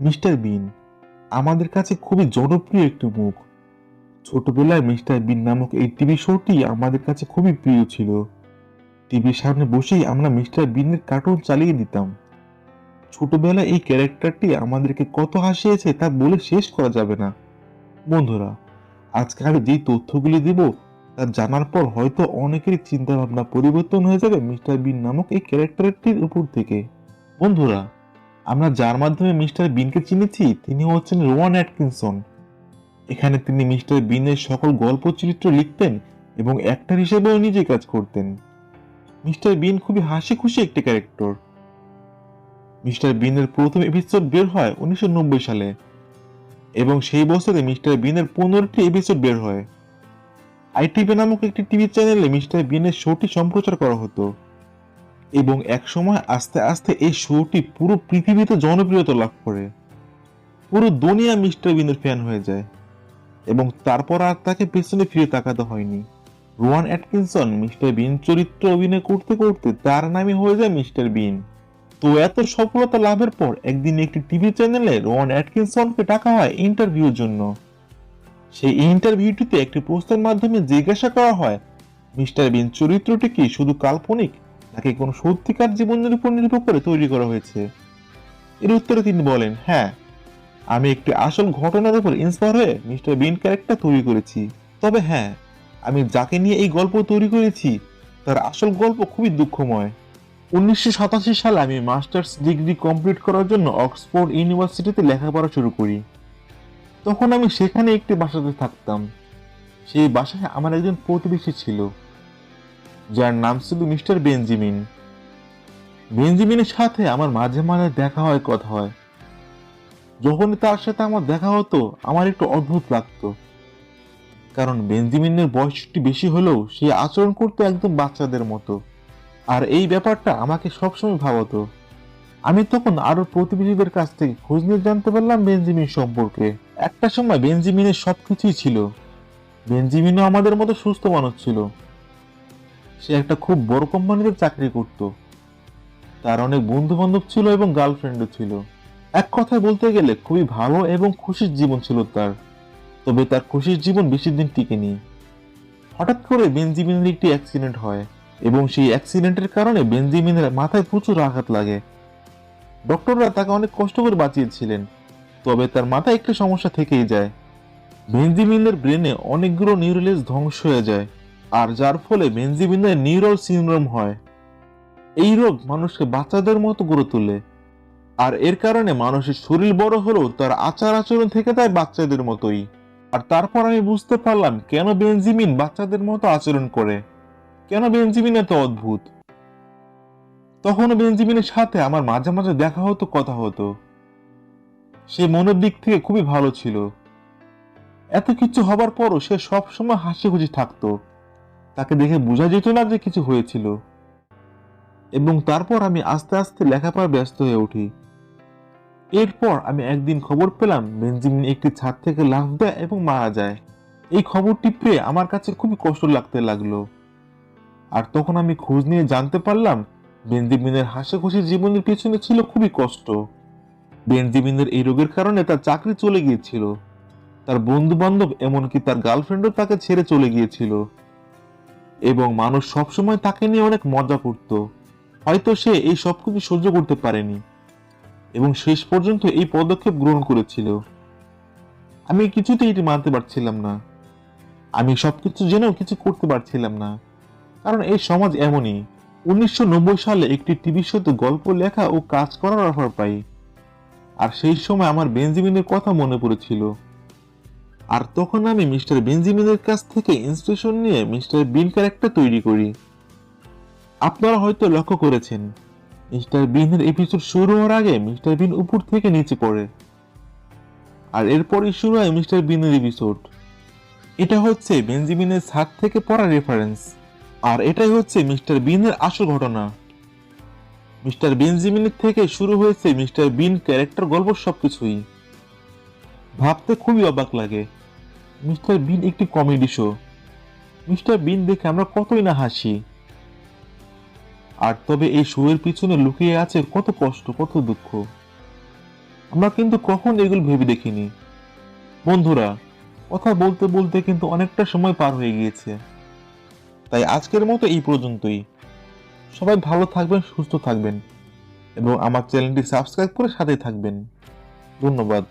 Mister বিন, আমাদের কাছে খুবই জনপ্রিয় একটি মুখ। ছোটবেলায় মিস্টার বিন নামক এই টিভি শোটি আমাদের কাছে খুবই প্রিয় ছিল। টিভির সামনে বসেই আমরা মিস্টার বিনের কার্টুন চালিয়ে দিতাম। ছোটবেলায় এই ক্যারেক্টারটি আমাদেরকে কত হাসিয়েছে তা বলে শেষ করা যাবে না। বন্ধুরা, আজকে আমি যেই তথ্যগুলি দিব, তা জানার পর হয়তো অনেকেরই চিন্তাভাবনা পরিবর্তন হয়ে যাবে মিস্টার বিন নামক এই ক্যারেক্টারটির উপর থেকে। বন্ধুরা আমরা যার মাধ্যমে মিস্টার বিনকে চিনেছি, তিনি হচ্ছেন রোয়ান অ্যাটকিনসন। এখানে তিনি মিস্টার বিনের সকল গল্প চরিত্র লিখতেন এবং অ্যাক্টর হিসেবেও নিজে কাজ করতেন। মিস্টার বিন খুবই হাসি খুশি একটি ক্যারেক্টার। মিস্টার বিনের প্রথম এপিসোড বের হয় উনিশশো নব্বই সালে এবং সেই বছরে মিস্টার বিনের পনেরোটি এপিসোড বের হয়। আইটিভি নামক একটি টিভি চ্যানেলে মিস্টার বিনের শোটি সম্প্রচার করা হতো। এবং একসময় আস্তে আস্তে এই শোটি পুরো পৃথিবীতে জনপ্রিয়তা লাভ করে। পুরো দুনিয়া মিস্টার বিনের ফ্যান হয়ে যায় এবং তারপর আর তাকে পেছনে ফিরে তাকাতে হয়নি। রোয়ান অ্যাটকিনসন, মিস্টার বিন চরিত্র অভিনয় করতে করতে তার নামই হয়ে যায় মিস্টার বিন। তো এত সফলতা লাভের পর একদিন একটি টিভি চ্যানেলে রোয়ান অ্যাটকিনসনকে ডাকা হয় ইন্টারভিউর জন্য। সেই ইন্টারভিউটিতে একটি প্রশ্নের মাধ্যমে জিজ্ঞাসা করা হয়, মিস্টার বিন, চরিত্রটি কি শুধু কাল্পনিক নাকি কোনো সত্যিকার জীবনের উপর নির্ভর করে তৈরি করা হয়েছে? এর উত্তরে তিনি বলেন হ্যাঁ আমি একটি আসল ঘটনার উপর ইন্সপায়ার হয়ে মিস্টার বিন ক্যারেক্টার তৈরি করেছি। তবে হ্যাঁ আমি যাকে নিয়ে এই গল্প তৈরি করেছি, তার আসল গল্প খুবই দুঃখময়। উনিশশো সাতাশি সালে আমি মাস্টার্স ডিগ্রি কমপ্লিট করার জন্য অক্সফোর্ড ইউনিভার্সিটিতে লেখাপড়া শুরু করি। তখন আমি সেখানে একটি বাসাতে থাকতাম। সেই বাসায় আমার একজন প্রতিবেশী ছিল। যার নাম ছিল মিস্টার বেঞ্জিমিন। বেঞ্জিমিনের সাথে আমার মাঝে মাঝে দেখা হয়, কথা হয়। যখনই তার সাথে আমার দেখা হতো, আমার একটু অদ্ভুত লাগতো। কারণ বেঞ্জিমিনের বয়স একটু বেশি হলেও সে আচরণ করতো একদম বাচ্চাদের মতো। আর এই ব্যাপারটা আমাকে সবসময় ভাবাতো। আমি তখন আরও প্রতিবেশীদের কাছ থেকে খোঁজ নিয়ে জানতে পারলাম বেঞ্জিমিন সম্পর্কে। একটা সময় বেঞ্জিমিনের সবকিছুই ছিল। বেঞ্জিমিনও আমাদের মতো সুস্থ মানুষ ছিল। সে একটা খুব বড় কোম্পানিতে চাকরি করত। তার অনেক বন্ধু বান্ধব ছিল এবং গার্লফ্রেন্ডও ছিল। এক কথায় বলতে গেলে খুবই ভালো এবং খুশির জীবন ছিল তার। তবে তার খুশির জীবন বেশি দিন টিকেনি। হঠাৎ করে বেঞ্জিমিনের একটি অ্যাক্সিডেন্ট হয় এবং সেই অ্যাক্সিডেন্টের কারণে বেঞ্জিমিনের মাথায় প্রচুর আঘাত লাগে। ডক্টররা তাকে অনেক কষ্ট করে বাঁচিয়েছিলেন, তবে তার মাথায় একটু সমস্যা থেকেই যায়। বেঞ্জিমিনের ব্রেনে অনেকগুলো নিউরোলেজ ধ্বংস হয়ে যায়। আর যার ফলে বেঞ্জিমিনের নিউরল সিনড্রোম হয়। এই রোগ মানুষকে বাচ্চাদের মতো গড়ে তোলে। আর এর কারণে মানুষের শরীর বড় হলেও তার আচার আচরণ থেকে যায় বাচ্চাদের মতোই। আর তারপর আমি বুঝতে পারলাম কেন বেঞ্জিমিন বাচ্চাদের মতো আচরণ করে। কেন বেঞ্জিমিন এত অদ্ভুত? তখন বেঞ্জিমিনের সাথে আমার মাঝে মাঝে দেখা হতো, কথা হতো। সে মনের দিক থেকে খুবই ভালো ছিল। এত কিছু হবার পরও সে সবসময় হাসি খুশি থাকতো। তাকে দেখে বোঝা যেত না যে কিছু হয়েছিল। এবং তারপর আমি আস্তে আস্তে লেখাপড়া ব্যস্ত হয়ে উঠি। এরপর আমি একদিন খবর পেলাম, বেঞ্জিমিন একটি ছাদ থেকে লাফ দেয় এবং মারা যায়। এই খবরটি পেয়ে আমার কাছে খুবই কষ্ট লাগতে লাগল। আর তখন আমি খোঁজ নিয়ে জানতে পারলাম, বেঞ্জিমিনের হাসি খুশি জীবনের পিছনে ছিল খুবই কষ্ট। বেঞ্জিমিনের এই রোগের কারণে তার চাকরি চলে গিয়েছিল। তার বন্ধু বান্ধব এমনকি তার গার্লফ্রেন্ডও তাকে ছেড়ে চলে গিয়েছিল। এবং মানুষ সবসময় তাকে নিয়ে অনেক মজা করত। হয়তো সে এই সবকিছু সহ্য করতে পারেনি এবং শেষ পর্যন্ত এই পদক্ষেপ গ্রহণ করেছিল। আমি কিছুতেই এটি মানতে পারছিলাম না। আমি সব কিছু জেনেও কিছু করতে পারছিলাম না। কারণ এই সমাজ এমনই। উনিশশো নব্বই সালে একটি টিভি শোতে গল্প, লেখা ও কাজ করার অফার পাই। আর সেই সময় আমার বেঞ্জিমিনের কথা মনে পড়েছিল। আর তখন আমি মিস্টার বেঞ্জিমিনের কাছ থেকে ইন্সপিরেশন নিয়ে মিস্টার বিন ক্যারেক্টার তৈরি করি। আপনারা হয়তো লক্ষ্য করেছেন, মিস্টার বিনের এপিসোড শুরু হওয়ার আগে মিস্টার বিন উপর থেকে নিচে পড়ে। আর এরপরই শুরু হয় মিস্টার বিনের এপিসোড এটা হচ্ছে বেঞ্জিমিনের ছাদ থেকে পড়া রেফারেন্স আর এটাই হচ্ছে মিস্টার বিনের আসল ঘটনা। মিস্টার বেঞ্জিমিনের থেকে শুরু হয়েছে মিস্টার বিন ক্যারেক্টার গল্প সবকিছুই। ভাবতে খুবই অবাক লাগে। মিস্টার বিন একটি কমেডি শো মিস্টার বিন দেখে আমরা কতই না হাসি। আর তবে এই শোয়ের পিছনে লুকিয়ে আছে কত কষ্ট, কত দুঃখ। আমরা কিন্তু কখন এগুলো ভেবে দেখিনি। বন্ধুরা, কথা বলতে বলতে কিন্তু অনেকটা সময় পার হয়ে গিয়েছে। তাই আজকের মতো এই পর্যন্তই। সবাই ভালো থাকবেন, সুস্থ থাকবেন। এবং আমার চ্যানেলটি সাবস্ক্রাইব করে সাথে থাকবেন। ধন্যবাদ।